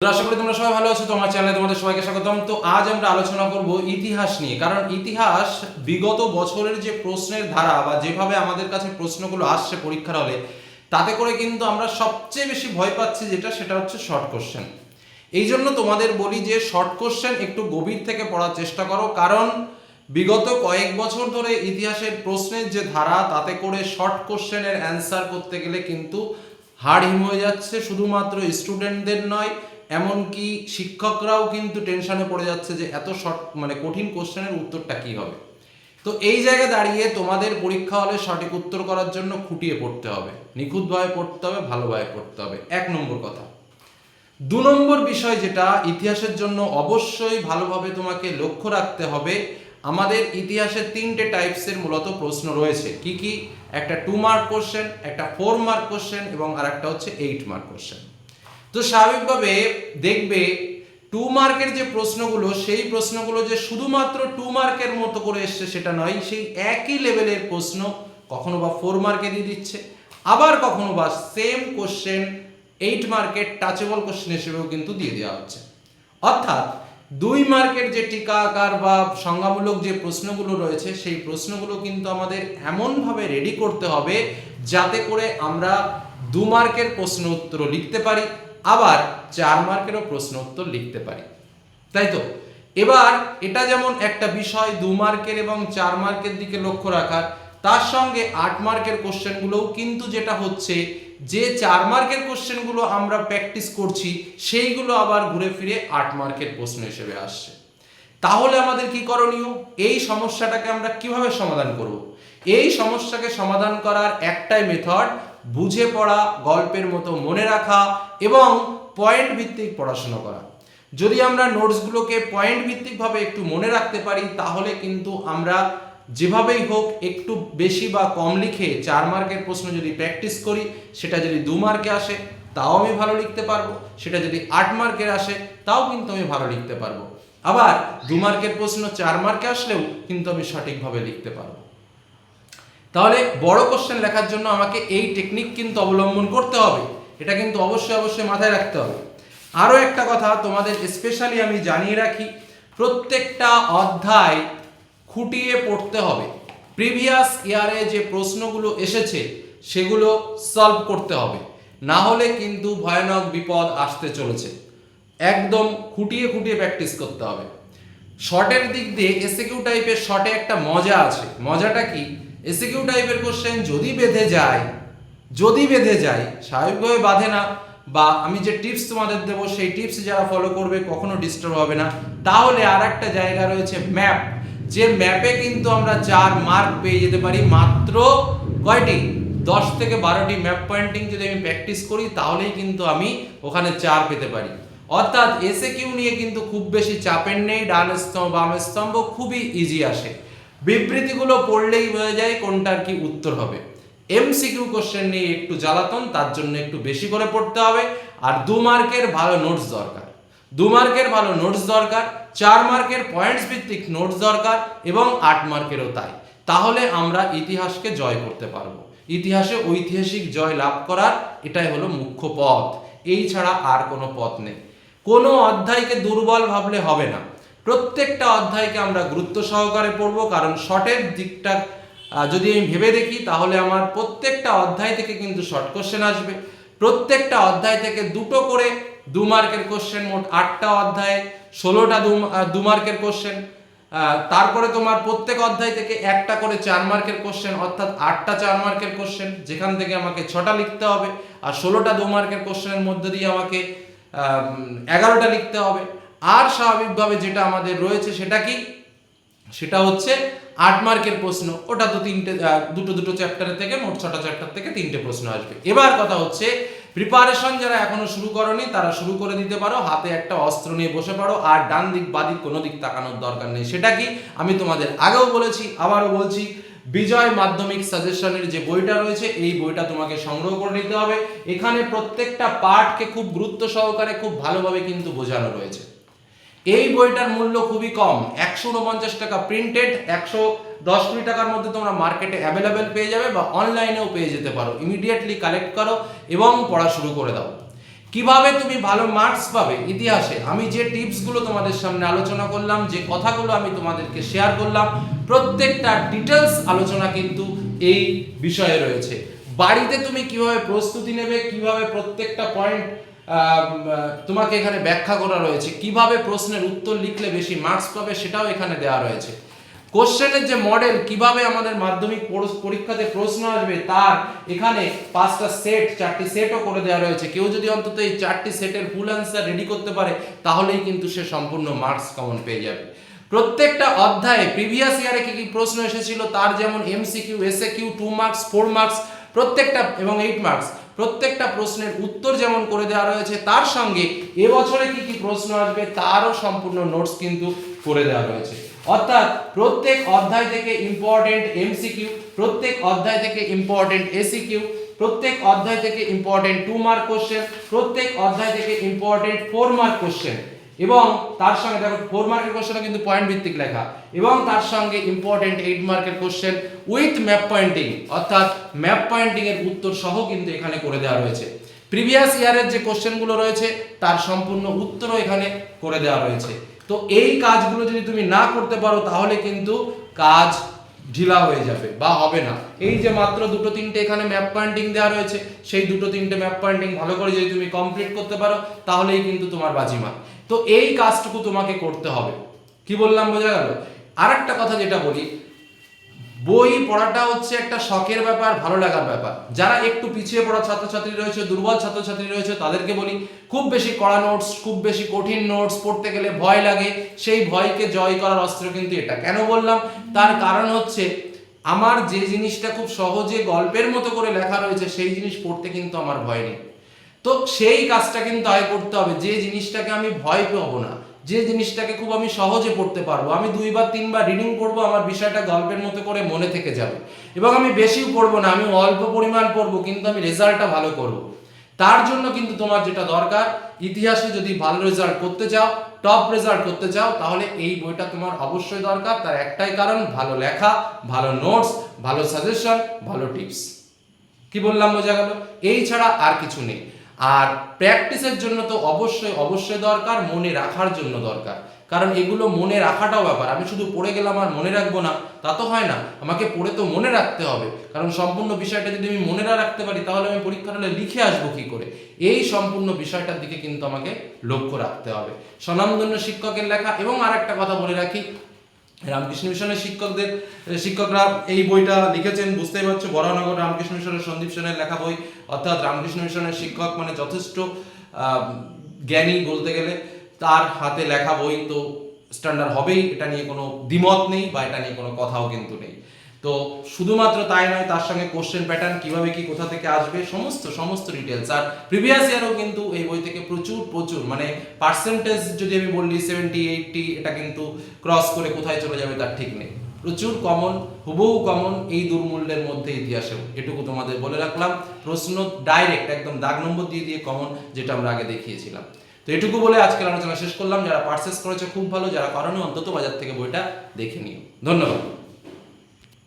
আশা করি তোমরা সবাই ভালো আছো তোমার চ্যানেলে তোমাদের সবাইকে স্বাগতম। তো আজ আমরা আলোচনা করব ইতিহাস নিয়ে, কারণ ইতিহাস বিগত বছরের যে প্রশ্নের ধারা বা যেভাবে আমাদের কাছে প্রশ্নগুলো আসছে পরীক্ষার হলে, তাতে করে কিন্তু আমরা সবচেয়ে বেশি ভয় পাচ্ছি যেটা, সেটা হচ্ছে শর্ট কোশ্চেন এই জন্য তোমাদের বলি যে শর্ট কোশ্চেন একটু গভীর থেকে পড়ার চেষ্টা করো, কারণ বিগত কয়েক বছর ধরে ইতিহাসের প্রশ্নের যে ধারা, তাতে করে শর্ট কোশ্চেনের অ্যান্সার করতে গেলে কিন্তু হাড় হিম হয়ে যাচ্ছে, শুধুমাত্র স্টুডেন্টদের নয় এমনকি শিক্ষকরাও কিন্তু টেনশনে পড়ে যাচ্ছে যে এত শর্ট মানে কঠিন কোশ্চেনের উত্তরটা কি হবে? তো এই জায়গায় দাঁড়িয়ে তোমাদের পরীক্ষা হলে সঠিক উত্তর করার জন্য খুঁটিয়ে পড়তে হবে। নিখুঁতভাবে পড়তে হবে ভালোভাবে পড়তে হবে। এক নম্বর কথা। দু নম্বর বিষয় যেটা, ইতিহাসের জন্য অবশ্যই ভালোভাবে তোমাকে লক্ষ্য রাখতে হবে, আমাদের ইতিহাসের তিনটে টাইপসের মূলত প্রশ্ন রয়েছে। কি কি? একটা টু মার্ক কোশ্চেন একটা ফোর মার্ক কোশ্চেন এবং আর একটা হচ্ছে এইট মার্ক কোশ্চেন তো স্বাভাবিকভাবে দেখবে টু মার্কের যে প্রশ্নগুলো, সেই প্রশ্নগুলো যে শুধুমাত্র টু মার্কের মতো করে এসছে সেটা নয়, সেই একই লেভেলের প্রশ্ন কখনো বা ফোর মার্কে দিয়ে দিচ্ছে। আবার কখনো বা সেম কোশ্চেন এইট মার্কের টাচেবল কোশ্চেন হিসেবেও কিন্তু দিয়ে দেওয়া হচ্ছে। অর্থাৎ দুই মার্কের যে টিকা আকার বা সংজ্ঞামূলক যে প্রশ্নগুলো রয়েছে, সেই প্রশ্নগুলো কিন্তু আমাদের এমনভাবে রেডি করতে হবে যাতে করে আমরা দু মার্কের প্রশ্ন উত্তর লিখতে পারি। আবার চার মার্কেরও প্রশ্ন উত্তর লিখতে পারি। তাই তো? এবার এটা যেমন একটা বিষয় দু মার্কের এবং চার মার্কের দিকে লক্ষ্য রাখার, তার সঙ্গে আট মার্কের কোশ্চেনগুলোও কিন্তু যেটা হচ্ছে, যে চার মার্কের কোশ্চেনগুলো আমরা প্র্যাকটিস করছি, সেইগুলো আবার ঘুরে ফিরে আট মার্কের প্রশ্ন হিসেবে আসছে। তাহলে আমাদের কি করণীয়? এই সমস্যাটাকে আমরা কীভাবে সমাধান করব? এই সমস্যাকে সমাধান করার একটাই মেথড বুঝে পড়া, গল্পের মতো মনে রাখা এবং পয়েন্ট ভিত্তিক পড়াশোনা করা। যদি আমরা নোটসগুলোকে পয়েন্ট ভিত্তিকভাবে একটু মনে রাখতে পারি, তাহলে কিন্তু আমরা যেভাবেই হোক একটু বেশি বা কম লিখে চার মার্কের প্রশ্ন যদি প্র্যাকটিস করি, সেটা যদি দু মার্কে আসে, তাও আমি ভালো লিখতে পারব। সেটা যদি আট মার্কের আসে, তাও কিন্তু আমি ভালো লিখতে পারব। আবার দু মার্কের প্রশ্ন চার মার্কে আসলেও কিন্তু আমি সঠিকভাবে লিখতে পারব। তাহলে বড় কোশ্চেন লেখার জন্য আমাকে এই টেকনিক কিন্তু অবলম্বন করতে হবে। এটা কিন্তু অবশ্যই অবশ্যই মাথায় রাখতে হবে। আরও একটা কথা তোমাদের স্পেশালি আমি জানিয়ে রাখি, প্রত্যেকটা অধ্যায় খুঁটিয়ে পড়তে হবে। প্রিভিয়াস ইয়ারে যে প্রশ্নগুলো এসেছে, সেগুলো সলভ করতে হবে। না হলে কিন্তু ভয়ানক বিপদ আসতে চলেছে। একদম খুঁটিয়ে খুঁটিয়ে প্র্যাকটিস করতে হবে। শর্টের দিক দিয়ে এসিকিউ টাইপের শর্টে একটা মজা আছে। মজাটা কি? এসিকিউ টাইপের কোশ্চেন যদি বেঁধে যায়, যদি বেঁধে যায়, স্বাভাবিকভাবে বাঁধে না। বা আমি যে টিপস তোমাদের দেবো, সেই টিপস যারা ফলো করবে, কখনো ডিস্টার্ব হবে না। তাহলে আর একটা জায়গা রয়েছে ম্যাপ যে ম্যাপে কিন্তু আমরা চার মার্ক পেয়ে যেতে পারি মাত্র কয়টি? দশ থেকে বারোটি ম্যাপ পয়েন্টিং যদি আমি প্র্যাকটিস করি, তাহলেই কিন্তু আমি ওখানে চার পেতে পারি। অর্থাৎ এসে কিউ নিয়ে কিন্তু খুব বেশি চাপের নেই, ডান স্তম্ভ, বাম স্তম্ভ খুবই ইজি আসে। বিবৃতিগুলো পড়লেই বোঝা যায় কোনটার কি উত্তর হবে। এমসিকিউ কোশ্চেন নিয়ে একটু জ্বালাতন, তার জন্য একটু বেশি করে পড়তে হবে। আর দু মার্কের ভালো নোটস দরকার। দু মার্কের ভালো নোটস দরকার, চার মার্কের পয়েন্টস ভিত্তিক নোটস দরকার এবং আট মার্কেরও তাই। তাহলে আমরা ইতিহাসকে জয় করতে পারব। ইতিহাসে ঐতিহাসিক জয় লাভ করার এটাই হলো মুখ্য পথ। এই ছাড়া আর কোনো পথ নেই। কোনো অধ্যায়কে দুর্বল ভাবলে হবে না। প্রত্যেকটা অধ্যায়কে আমরা গুরুত্ব সহকারে পড়ব, কারণ শর্টের দিকটা যদি আমি ভেবে দেখি, তাহলে আমার প্রত্যেকটা অধ্যায় থেকে কিন্তু শর্ট কোশ্চেন আসবে। প্রত্যেকটা অধ্যায় থেকে দুটো করে দু মার্কের কোশ্চেন মোট আটটা অধ্যায়ে, ষোলোটা দু মার্কের কোশ্চেন তারপরে তোমার প্রত্যেক অধ্যায় থেকে একটা করে চার মার্কের কোশ্চেন অর্থাৎ আটটা চার মার্কের কোশ্চেন যেখান থেকে আমাকে ছটা লিখতে হবে, আর ষোলোটা দু মার্কের কোশ্চেনের মধ্যে দিয়ে আমাকে এগারোটা লিখতে হবে। আর স্বাভাবিকভাবে যেটা আমাদের রয়েছে সেটা কি? সেটা হচ্ছে আট মার্কের প্রশ্ন। ওটা তো তিনটে দুটো দুটো চ্যাপ্টারের থেকে, মোট ছটা চ্যাপ্টার থেকে তিনটে প্রশ্ন আসবে। এবার কথা হচ্ছে প্রিপারেশন যারা এখনও শুরু করনি, তারা শুরু করে দিতে পারো। হাতে একটা অস্ত্র নিয়ে বসে পারো আর ডান দিক বাদিক কোনো দিক তাকানোর দরকার নেই। সেটা কি? আমি তোমাদের আগেও বলেছি, আবারও বলছি, বিজয় মাধ্যমিক সাজেশনের যে বইটা রয়েছে, এই বইটা তোমাকে সংগ্রহ করে নিতে হবে। এখানে প্রত্যেকটা পার্টকে খুব গুরুত্ব সহকারে, খুব ভালোভাবে কিন্তু বোঝানো রয়েছে। এই বইটার মূল্য খুবই কম। একশো উনপঞ্চাশ টাকা প্রিন্টেড একশো দশ কুড়ি টাকার মধ্যে তোমরা মার্কেটে অ্যাভেলেবেল পেয়ে যাবে বা অনলাইনেও পেয়ে যেতে পারো। ইমিডিয়েটলি কালেক্ট করো এবং পড়া শুরু করে দাও। কীভাবে তুমি ভালো মার্কস পাবে? ইতিহাসে আমি যে টিপসগুলো তোমাদের সামনে আলোচনা করলাম, যে কথাগুলো আমি তোমাদেরকে শেয়ার করলাম, প্রত্যেকটা ডিটেলস আলোচনা কিন্তু এই বিষয়ে রয়েছে। বাড়িতে তুমি কীভাবে প্রস্তুতি নেবে, কীভাবে প্রত্যেকটা পয়েন্ট তোমাকে এখানে ব্যাখ্যা করা রয়েছে। কীভাবে প্রশ্নের উত্তর লিখলে বেশি মার্কস পাবে সেটাও এখানে দেওয়া রয়েছে। কোশ্চেনের যে মডেল কীভাবে আমাদের মাধ্যমিক পরীক্ষাতে প্রশ্ন আসবে তার এখানে পাঁচটা সেট চারটি সেটও করে দেওয়া রয়েছে। কেউ যদি অন্তত এই চারটি সেটের ফুল অ্যান্সার রেডি করতে পারে, তাহলেই কিন্তু সে সম্পূর্ণ মার্কস কমন পেয়ে যাবে। প্রত্যেকটা অধ্যায়ে প্রিভিয়াস ইয়ারে কি কি প্রশ্ন এসেছিল, তার যেমন MCQ SAQ two marks four marks প্রত্যেকটা এবং এইট মার্কস প্রত্যেকটা প্রশ্নের উত্তর যেমন করে দেওয়া রয়েছে, তার সঙ্গে এবছরে কি কি প্রশ্ন আসবে তারও সম্পূর্ণ নোটস কিন্তু করে দেওয়া রয়েছে। অর্থাৎ প্রত্যেক অধ্যায় থেকে ইম্পর্টেন্ট এমসিকিউ প্রত্যেক অধ্যায় থেকে ইম্পর্টেন্ট এসিকিউ প্রত্যেক অধ্যায় থেকে ইম্পর্টেন্ট টু মার্ক কোশ্চেন প্রত্যেক অধ্যায় থেকে ইম্পর্টেন্ট ফোর মার্ক কোশ্চেন এবং তার সঙ্গে দেখো ফোর মার্কের কোশ্চেনও কিন্তু পয়েন্ট ভিত্তিক লেখা। এবং তার সঙ্গে ইম্পর্টেন্ট এইট মার্কের কোশ্চেন উইথ ম্যাপ পয়েন্টিং অর্থাৎ ম্যাপ পয়েন্টিং এর উত্তর সহ কিন্তু এখানে করে দেওয়া রয়েছে। প্রিভিয়াস ইয়ারের যে কোশ্চেনগুলো রয়েছে, তার সম্পূর্ণ উত্তরও এখানে করে দেওয়া রয়েছে। তো এই কাজগুলো যদি তুমি না করতে পারো, তাহলে কিন্তু কাজ ঢিলা হয়ে যাবে বা হবে না। এই যে মাত্র দুটো তিনটে এখানে ম্যাপ পয়েন্টিং দেওয়া রয়েছে, সেই দুটো তিনটে ম্যাপ পয়েন্টিং ভালো করে যদি তুমি কমপ্লিট করতে পারো, তাহলেই কিন্তু তোমার বাজিমা তো এই কাজটুকু তোমাকে করতে হবে। কি বললাম, বোঝা গেল? আর একটা কথা যেটা বলি বই পড়াটা হচ্ছে একটা শখের ব্যাপার, ভালো লাগার ব্যাপার। যারা একটু পিছিয়ে পড়া ছাত্রছাত্রী রয়েছে, দুর্বল ছাত্রছাত্রী রয়েছে, তাদেরকে বলি, খুব বেশি কড়া নোটস, খুব বেশি কঠিন নোটস পড়তে গেলে ভয় লাগে। সেই ভয়কে জয় করার অস্ত্র কিন্তু এটা। কেন বললাম? তার কারণ হচ্ছে, আমার যে জিনিসটা খুব সহজে গল্পের মতো করে লেখা রয়েছে, সেই জিনিস পড়তে কিন্তু আমার ভয় নেই। তো সেই কাজটা কিন্তু আগে করতে হবে। যে জিনিসটাকে আমি ভয় পাবো না, যে জিনিসটাকে খুব আমি সহজে পড়তে পারব, আমি দুইবার, তিনবার রিডিং পড়ব আমার বিষয়টা গল্পের মতো করে মনে থেকে যাবে। এবং আমি বেশিও পড়ব না, আমি অল্প পরিমাণ পড়ব কিন্তু আমি রেজাল্টটা ভালো করব। তার জন্য কিন্তু তোমার যেটা দরকার, ইতিহাসে যদি ভালো রেজাল্ট করতে চাও টপ রেজাল্ট করতে চাও, তাহলে এই বইটা তোমার অবশ্যই দরকার। তার একটাই কারণ, ভালো লেখা, ভালো নোটস ভালো সাজেশন ভালো টিপস কি বললাম বোঝা গেল? এই ছাড়া আর কিছু নেই। আর প্র্যাকটিসের জন্য তো অবশ্যই অবশ্যই দরকার, মনে রাখার জন্য দরকার। কারণ এগুলো মনে রাখাটাও ব্যাপার। আমি শুধু পড়ে গেলাম আর মনে রাখব না, তা তো হয় না। আমাকে পড়ে তো মনে রাখতে হবে। কারণ সম্পূর্ণ বিষয়টা যদি আমি মনে না রাখতে পারি, তাহলে আমি পরীক্ষার হলে লিখে আসব কি করে? এই সম্পূর্ণ বিষয়টার দিকে কিন্তু আমাকে লক্ষ্য রাখতে হবে। স্বনামধন্য শিক্ষকের লেখা এবং আর একটা কথা বলে রাখি রামকৃষ্ণ মিশনের শিক্ষকদের, শিক্ষকরা এই বইটা লিখেছেন, বুঝতেই পারছ, বরানগর রামকৃষ্ণ মিশনের সন্দীপ সেনের লেখা বই। অর্থাৎ রামকৃষ্ণ মিশনের শিক্ষক মানে যথেষ্ট জ্ঞানী বলতে গেলে, তার হাতে লেখা বই তো স্ট্যান্ডার্ড হবেই, এটা নিয়ে কোনো দ্বিমত নেই বা এটা নিয়ে কোনো কথাও কিন্তু নেই। তো শুধুমাত্র তাই নয়, তার সঙ্গে কোশ্চেন প্যাটার্ন কীভাবে কি, কোথা থেকে আসবে, সমস্ত সমস্ত ডিটেলস আর প্রিভিয়াস ইয়ারও কিন্তু এই বই থেকে প্রচুর প্রচুর মানে পার্সেন্টেজ যদি আমি বললি সেভেন্টি এইটটি এটা কিন্তু ক্রস করে কোথায় চলে যাবে তার ঠিক নেই। প্রচুর কমন হুবহু কমন এই দুর্মূল্যের মধ্যে ইতিহাসেও। এটুকু তোমাদের বলে রাখলাম। প্রশ্ন ডাইরেক্ট একদম দাগ নম্বর দিয়ে দিয়ে কমন যেটা আমরা আগে দেখিয়েছিলাম। তো এটুকু বলে আজকের আলোচনা শেষ করলাম। যারা পার্সেস করেছে, খুব ভালো। যারা করণীয় অন্তত বাজার থেকে বইটা দেখে নিও। ধন্যবাদ।